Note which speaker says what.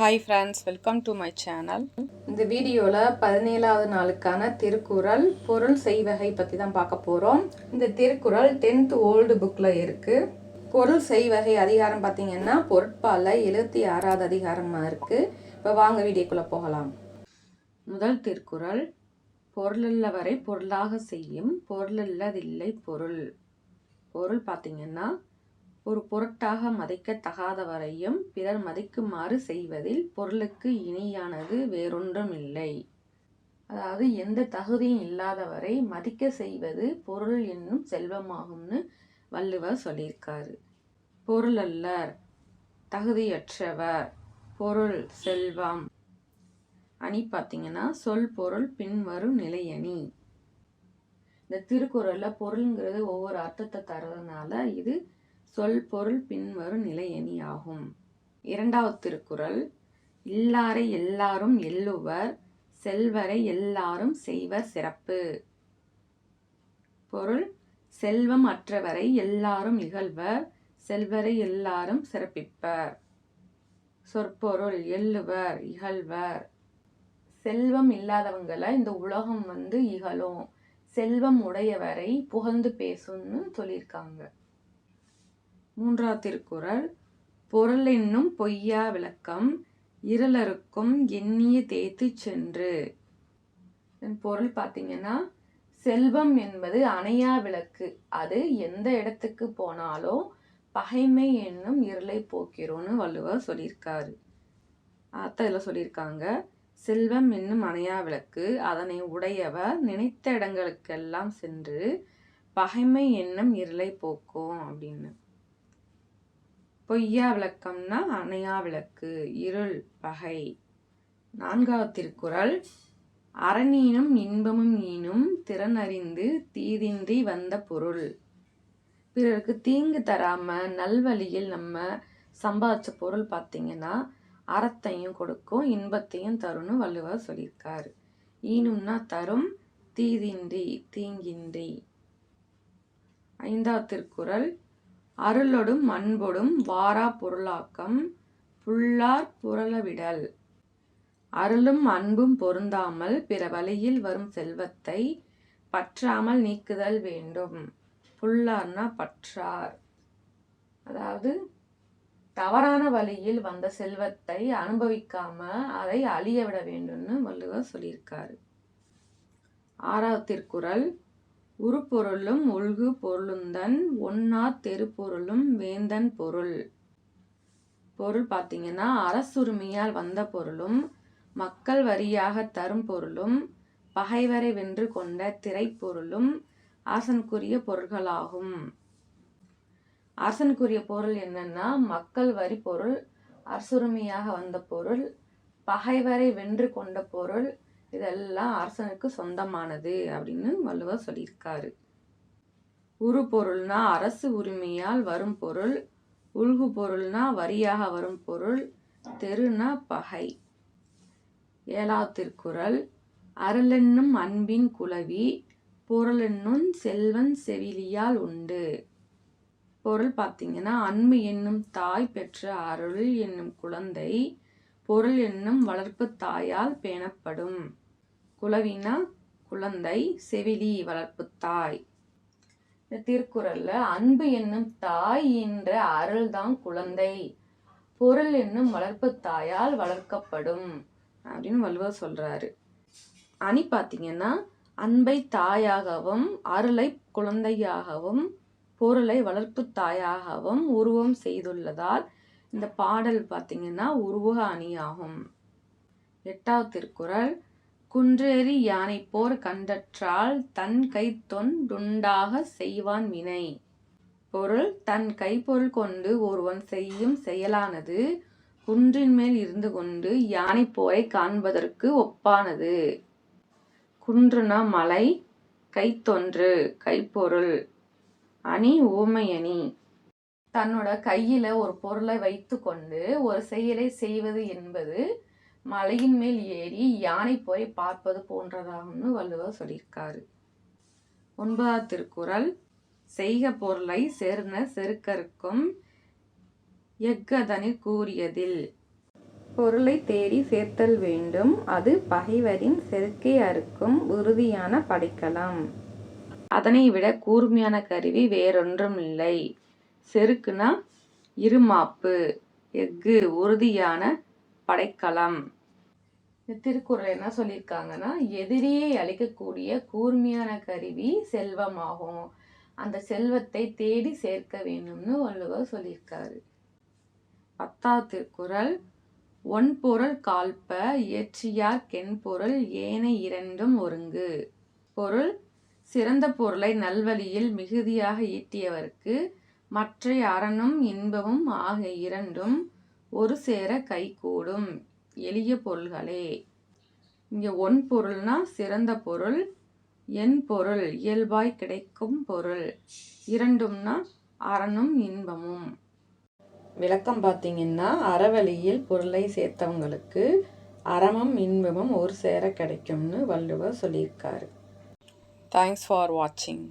Speaker 1: hi friends welcome to my channel இந்த வீடியோவில் பதினேழாவது நாளுக்கான திருக்குறள் பொருள் செய்வகை பற்றி தான் பார்க்க போகிறோம் இந்த திருக்குறள் டென்த் ஓல்டு புக்கில் இருக்குது பொருள் செய்வகை அதிகாரம் பார்த்திங்கன்னா பொருட்பால எழுபத்தி ஆறாவது அதிகாரமாக இருக்குது இப்போ வாங்க வீடியோக்குள்ளே போகலாம் முதல் திருக்குறள் பொருளல்ல வரை பொருளாக செய்யும் பொருளல்லதில்லை பொருள் பொருள் பார்த்திங்கன்னா ஒரு பொருட்டாக மதிக்கத் தகாதவரையும் பிறர் மதிக்குமாறு செய்வதில் பொருளுக்கு இணையானது இல்லை அதாவது எந்த தகுதியும் இல்லாதவரை மதிக்க செய்வது பொருள் என்னும் செல்வமாகும்னு வள்ளுவர் சொல்லியிருக்காரு அல்லர் தகுதியற்றவர் பொருள் செல்வம் அணி பார்த்தீங்கன்னா சொல் பொருள் பின்வரும் நிலையணி இந்த திருக்குறளில் பொருளுங்கிறது ஒவ்வொரு அர்த்தத்தை தரதுனால இது சொல் பொருள் பின்வரும் நிலையணி ஆகும் இரண்டாவது திருக்குறள் இல்லாரை எல்லாரும் எல்லுவர் செல்வரை எல்லாரும் செய்வர் சிறப்பு பொருள் செல்வம் அற்றவரை எல்லாரும் இகழ்வர் செல்வரை எல்லாரும் சிறப்பிப்பர் சொற்பொருள் எல்லுவர் இகழ்வர் செல்வம் இல்லாதவங்களை இந்த உலகம் வந்து இகழும் செல்வம் உடையவரை புகழ்ந்து பேசும்னு சொல்லியிருக்காங்க மூன்றா திருக்குறள் பொருள் என்னும் பொய்யா விளக்கம் இருளருக்கும் எண்ணிய தேத்து சென்று பொருள் பார்த்தீங்கன்னா செல்வம் என்பது அணையா விளக்கு அது எந்த இடத்துக்கு போனாலும் பகைமை என்னும் இருளை போக்கிறோன்னு வள்ளுவர் சொல்லியிருக்காரு அத்த இதில் சொல்லியிருக்காங்க செல்வம் என்னும் அணையா விளக்கு அதனை உடையவர் நினைத்த இடங்களுக்கெல்லாம் சென்று பகைமை என்னும் இருளை போக்கும் அப்படின்னு பொய்யா விளக்கம்னா அணையா விளக்கு இருள் பகை நான்காவது திருக்குறள் அறநீனும் இன்பமும் ஈனும் திறனறிந்து தீதின்றி வந்த பொருள் பிறருக்கு தீங்கு தராம நல்வழியில் நம்ம சம்பாதிச்ச பொருள் பார்த்தீங்கன்னா அறத்தையும் கொடுக்கும் இன்பத்தையும் தரும்னு வள்ளுவர் சொல்லியிருக்காரு ஈனும்னா தரும் தீதின்றி தீங்கின்றி ஐந்தாவது திருக்குறள் அருளொடும் அன்பொடும் வாரா பொருளாக்கம் புல்லார் புரளவிடல் அருளும் அன்பும் பொருந்தாமல் பிற வழியில் வரும் செல்வத்தை பற்றாமல் நீக்குதல் வேண்டும் புல்லார்னா பற்றார் அதாவது தவறான வழியில் வந்த செல்வத்தை அனுபவிக்காம அதை அழிய விட வேண்டும்னு வள்ளுவர் சொல்லியிருக்காரு ஆறாவது திருக்குறள் உருப்பொருளும் உள்கு பொருளுந்தன் ஒண்ணாத் தெருப்பொருளும் வேந்தன் பொருள் பொருள் பார்த்தீங்கன்னா அரசுரிமையால் வந்த பொருளும் மக்கள் வரியாக தரும் பொருளும் பகைவரை வென்று கொண்ட திரைப்பொருளும் அரசனுக்குரிய பொருள்களாகும் அரசனுக்குரிய பொருள் என்னன்னா மக்கள் வரி பொருள் அரசுரிமையாக வந்த பொருள் பகைவரை வென்று கொண்ட பொருள் இதெல்லாம் அரசனுக்கு சொந்தமானது அப்படின்னு வள்ளுவர் சொல்லியிருக்காரு உரு பொருள்னா அரசு உரிமையால் வரும் பொருள் உள்கு பொருள்னா வரியாக வரும் பொருள் தெருனா பகை ஏழாவது திருக்குறள் அருளென்னும் அன்பின் குலவி பொருளென்னும் செல்வன் செவிலியால் உண்டு பொருள் பார்த்தீங்கன்னா அன்பு என்னும் தாய் பெற்ற அருள் என்னும் குழந்தை பொருள் என்னும் வளர்ப்பு தாயால் பேணப்படும் குலவினா குழந்தை செவிலி வளர்ப்பு தாய் இந்த திருக்குறள்ல அன்பு என்னும் தாய் என்ற அருள்தான் குழந்தை பொருள் என்னும் வளர்ப்பு தாயால் வளர்க்கப்படும் அப்படின்னு வள்ளுவர் சொல்றாரு அணி பார்த்தீங்கன்னா அன்பை தாயாகவும் அருளை குழந்தையாகவும் பொருளை வளர்ப்பு தாயாகவும் உருவம் செய்துள்ளதால் இந்த பாடல் பார்த்தீங்கன்னா உருவக அணியாகும் எட்டாவது திருக்குறள் யானை யானைப்போர் கண்டற்றால் தன் கைத்தொன் டுண்டாகச் செய்வான் வினை பொருள் தன் கைப்பொருள் கொண்டு ஒருவன் செய்யும் செயலானது குன்றின் மேல் இருந்து கொண்டு யானை போரை காண்பதற்கு ஒப்பானது குன்றுனா மலை கைத்தொன்று கைப்பொருள் அணி அணி தன்னோட கையில ஒரு பொருளை வைத்து கொண்டு ஒரு செயலை செய்வது என்பது மலையின் மேல் ஏறி யானை போய் பார்ப்பது போன்றதாகும்னு வள்ளுவர் சொல்லியிருக்காரு ஒன்பதாம் திருக்குறள் செய்க பொருளை சேர்ந்த செருக்கருக்கும் எக்கதனில் கூறியதில் பொருளை தேடி சேர்த்தல் வேண்டும் அது பகைவரின் செருக்கை அறுக்கும் உறுதியான படைக்கலாம் அதனை விட கூர்மையான கருவி வேறொன்றும் இல்லை செருக்குனா இருமாப்பு எஃகு உறுதியான படைக்கலாம் திருக்குறள் என்ன சொல்லியிருக்காங்கன்னா எதிரியை அழிக்கக்கூடிய கூர்மையான கருவி செல்வமாகும் அந்த செல்வத்தை தேடி சேர்க்க வேண்டும்னு வள்ளுவர் சொல்லியிருக்காரு பத்தாவது திருக்குறள் ஒன் பொருள் கால்ப இயற்றியார் கெண் பொருள் ஏனை இரண்டும் ஒருங்கு பொருள் சிறந்த பொருளை நல்வழியில் மிகுதியாக ஈட்டியவருக்கு மற்ற அரணும் இன்பமும் ஆகிய இரண்டும் ஒரு சேர கை கூடும் எளிய பொருள்களே இங்கே ஒன் பொருள்னா சிறந்த பொருள் என் பொருள் இயல்பாய் கிடைக்கும் பொருள் இரண்டும்னா அறனும் இன்பமும் விளக்கம் பார்த்தீங்கன்னா அறவழியில் பொருளை சேர்த்தவங்களுக்கு அறமும் இன்பமும் ஒரு சேர கிடைக்கும்னு வள்ளுவர் சொல்லியிருக்காரு தேங்க்ஸ் ஃபார் வாட்சிங்